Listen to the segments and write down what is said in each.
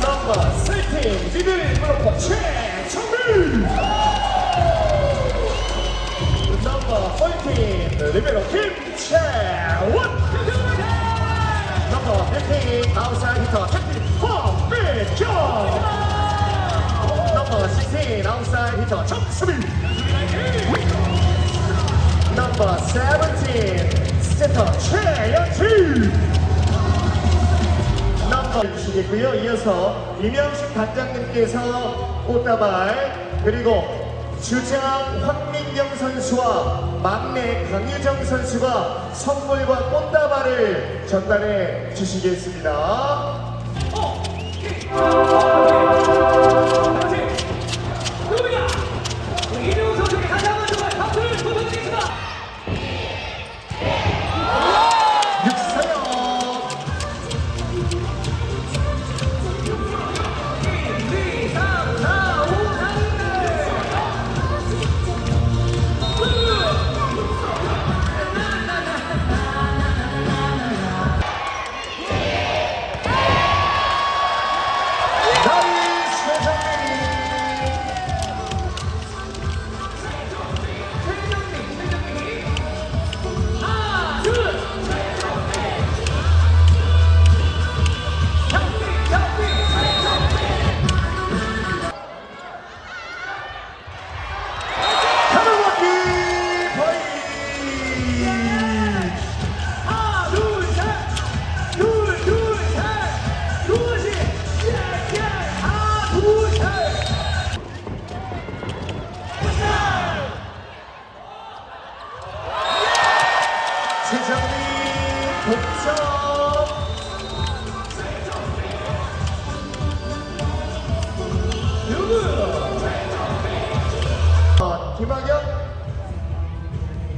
넘버 세팅 미들 블로커 최정민 넘버 14 리베로 김채원 넘버 15 아웃사이드 히터 캡틴 황민경 넘버 16 아웃사이드 히터 정수빈 넘버 주시겠고요 이어서 이명식 단장님께서 꽃다발 그리고 주장 황민경 선수와 막내 강유정 선수가 선물과 꽃다발을 전달해 주시겠습니다. 누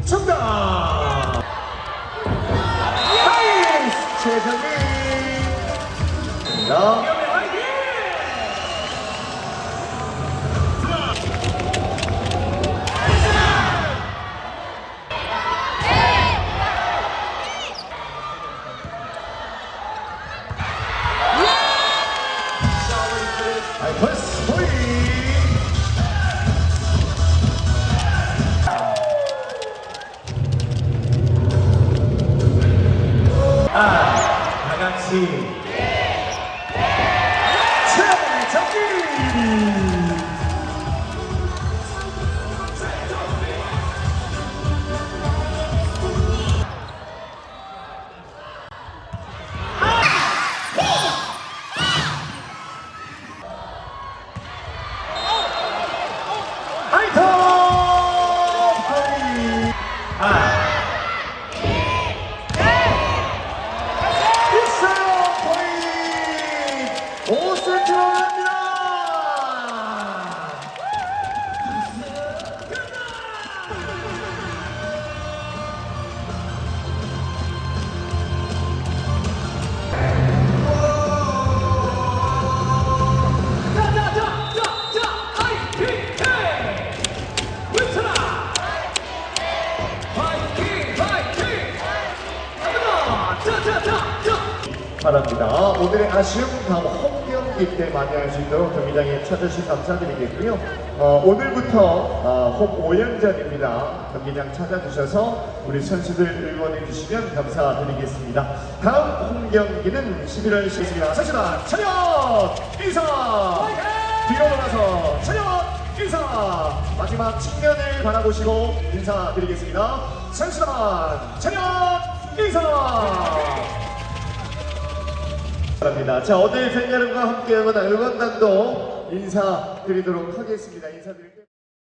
정답! 나이스 최정민 나위 바랍니다. 오늘의 아쉬움 다음 홈 경기 때 만회할 수 있도록 경기장에 찾아주셔서 감사드리겠고요. 어, 오늘부터 어, 홈 5연전입니다. 경기장 찾아주셔서 우리 선수들 응원해 주시면 감사드리겠습니다. 다음 홈 경기는 11월 10일입니다. 선수단 차렷 인사! 뒤로 돌아서 차렷 인사! 마지막 측면을 바라보시고 인사드리겠습니다. 선수단 차렷 인사! 바랍니다. 자, 오늘 팬 여러분과 함께 응원한 응원단도 인사드리도록 하겠습니다. 인사드릴게요.